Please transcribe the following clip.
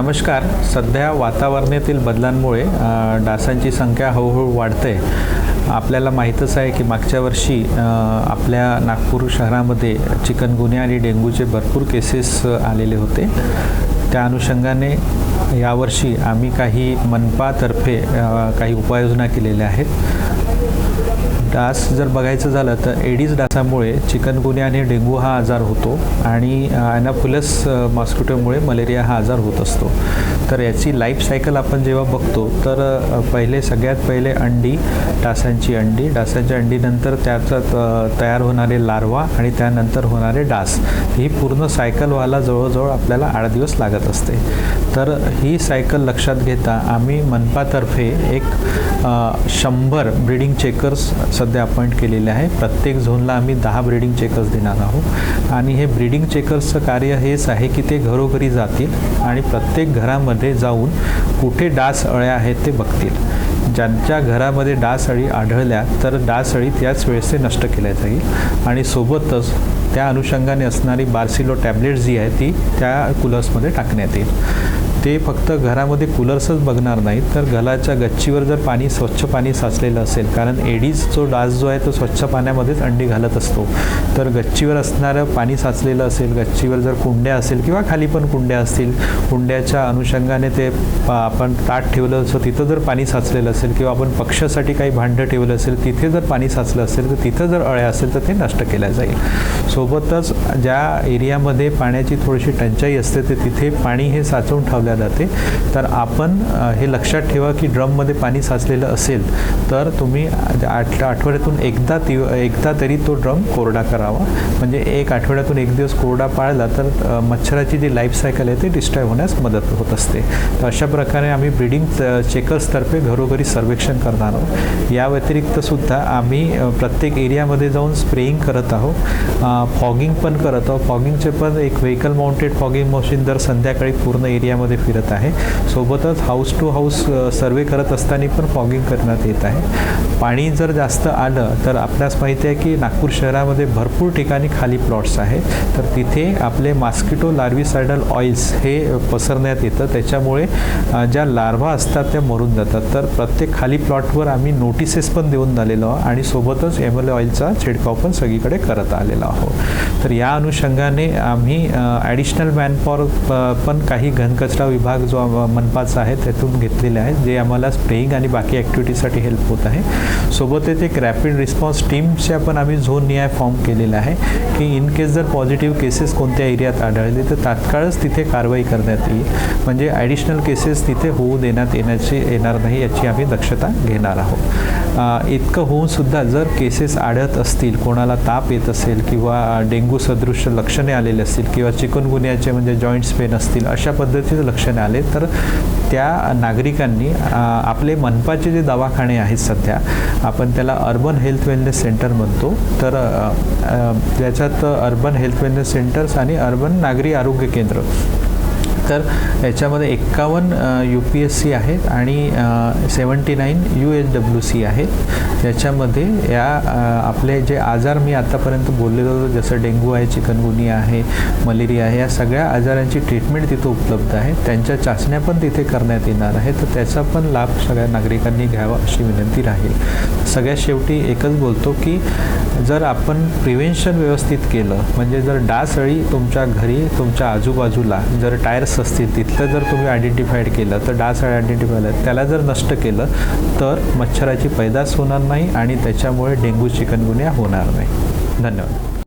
नमस्कार. सध्या वातावरणातील बदलांमुळे डासांची संख्या हळूहळू वाढते. आपल्याला माहीतच आहे की मागच्या वर्षी आपल्या नागपूर शहरामध्ये चिकनगुन्या आणि डेंग्यूचे भरपूर केसेस आलेले होते. त्या अनुषंगाने यावर्षी आम्ही काही मनपातर्फे काही उपाययोजना केलेल्या आहेत. डास जर बघायचं झालं तर एडीज डासामुळे चिकनगुन्या आणि डेंगू हा आजार होतो आणि ॲनाफुलस मॉस्किटोमुळे मलेरिया हा आजार होत असतो. तर याची लाईफ सायकल आपण जेव्हा बघतो तर पहिले सगळ्यात पहिले अंडी डासांची अंडी. डासांच्या अंडीनंतर त्याचा त- तयार होणारे लार्वा आणि त्यानंतर होणारे डास. ही पूर्ण सायकल व्हायला जवळजवळ आपल्याला आठ दिवस लागत असते. तर ही सायकल लक्षात घेता आम्ही मनपातर्फे एक शंभर ब्रीडिंग चेकर्स सध्या अपॉइंट केलेले आहे. प्रत्येक झोनला आम्ही दहा ब्रीडिंग चेकर्स देणार आहोत. आणि हे ब्रीडिंग चेकर्सचं कार्य हेच आहे की ते घरोघरी जातील आणि प्रत्येक घरामध्ये जाऊन कुठे डास अळ्या आहेत ते बघतील. ज्यांच्या घरामध्ये डासअळी आढळल्या तर डासअळी त्याच वेळेस ते नष्ट केल्या जाईल. आणि सोबतच त्या अनुषंगाने असणारी बार्सिलो टॅबलेट जी आहे ती त्या कूलर्समध्ये टाकण्यात येईल. ते फक्त घरामध्ये कूलर्सच बघणार नाहीत तर घराच्या गच्चीवर जर पाणी स्वच्छ पाणी साचलेलं असेल कारण एडीज जो डास जो आहे तो स्वच्छ पाण्यामध्येच अंडी घालत असतो. तर गच्चीवर असणारं पाणी साचलेलं असेल गच्चीवर जर कुंड्या असेल किंवा खाली पण कुंड्या असतील कुंड्याच्या अनुषंगाने ते पा- आपण ताट ठेवलं असं तिथं जर पाणी साचलेलं असेल किंवा आपण पक्षासाठी काही भांडं ठेवलं असेल तिथे जर पाणी साचलं असेल तर तिथं जर अळ्या असेल तर ते नष्ट केल्या जाईल. सोबतच ज्या एरियामध्ये पाण्याची थोडीशी टंचाई असते ते तिथे पाणी हे साचवून ठेवल्या जाते. तर आपण हे लक्षात ठेवा की ड्रममध्ये पाणी साचलेलं असेल तर तुम्ही आठ आठवड्यातून एकदा ती एकदा तरी तो ड्रम कोरडा करावा. म्हणजे एक आठवड्यातून एक दिवस कोरडा पाळला तर मच्छराची जी लाईफ सायकल आहे ते डिस्ट्रॉय होण्यास मदत होत असते. तर अशा प्रकारे आम्ही ब्रीडिंग चेकर्सतर्फे घरोघरी सर्वेक्षण करणार आहोत. या व्यतिरिक्त सुद्धा आम्ही प्रत्येक एरियामध्ये जाऊन स्प्रेइंग करत आहोत. फॉगिंग पण करत आहोत. फॉगिंगचे पण एक व्हेकल माउंटेड फॉगिंग मशीन दर संध्याकाळी पूर्ण एरियामध्ये फिरत आहे. सोबतच हाऊस टू हाऊस सर्वे करत असताना पण फॉगिंग करण्यात येत आहे. पाणी जर जास्त आलं तर आपल्यास माहिती आहे की नागपूर शहरामध्ये भरपूर ठिकाणी खाली प्लॉट्स आहेत. तर तिथे आपले मास्किटो लार्विसायडल ऑइल्स हे पसरण्यात येतं. त्याच्यामुळे ज्या लार्वा असतात त्या मरून जातात. तर प्रत्येक खाली प्लॉटवर आम्ही नोटिसेस पण देऊन आलेलो आहोत आणि सोबतच एम एल ऑइलचा छिडकाव पण सगळीकडे करत आलेला आहोत. तर या अनुषंगाने आम्ही ॲडिशनल मॅनपॉवर पण काही घनकचरा विभाग जो मनपाचा आहे त्यातून घेतलेले आहेत जे आम्हाला स्प्रेइंग आणि बाकी ॲक्टिव्हिटीसाठी हेल्प होत आहे. सोबतच एक रॅपिड रिस्पॉन्स टीमच्या पण आम्ही झोन निहाय फॉर्म केलेला आहे की इन केस जर पॉझिटिव्ह केसेस कोणत्या एरियात आढळले तर तात्काळच तिथे कारवाई करण्यात येईल. म्हणजे ॲडिशनल केसेस तिथे होऊ देण्यात येण्याची येणार नाही याची आम्ही दक्षता घेणार आहोत. इतकं होऊन सुद्धा जर केसेस आढळत असतील कोणाला ताप येत असेल किंवा डेंग्यू सदृश लक्षणे आलेले असतील किंवा चिकनगुन्याचे म्हणजे जॉईंट्स पेन असतील अशा पद्धतीचे लक्षणे आले तर त्या नागरिकांनी आपले मनपाचे जे दवाखाने आहेत सध्या आपण त्याला अर्बन हेल्थ वेलनेस सेंटर म्हणतो. तर त्याच्यात अर्बन हेल्थ वेलनेस सेंटर्स आणि अर्बन नागरी आरोग्य केंद्र. तर याच्यामध्ये एक्कावन्न यू पी एस सी आहेत आणि seventy nine U H W C आहेत. याच्यामध्ये या आपले जे आजार मी आत्तापर्यंत बोललेलो होतो जसं डेंग्यू आहे चिकनगुनिया आहे मलेरिया आहे या सगळ्या आजारांची ट्रीटमेंट तिथं उपलब्ध आहे. त्यांच्या चाचण्या पण तिथे करण्यात येणार आहे. तर त्याचा पण लाभ सगळ्या नागरिकांनी घ्यावा अशी विनंती राहील. सगळ्यात शेवटी एकच बोलतो की जर आपण प्रिव्हेन्शन व्यवस्थित केलं म्हणजे जर डासअळी तुमच्या घरी तुमच्या आजूबाजूला जर टायर्स असतील तिथलं जर तुम्ही आयडेंटिफाईड केलं तर डास आयडेंटिफाय त्याला जर नष्ट केलं तर मच्छराची पैदास होणार नाही आणि त्याच्यामुळे डेंग्यू चिकनगुन्या होणार नाही. धन्यवाद.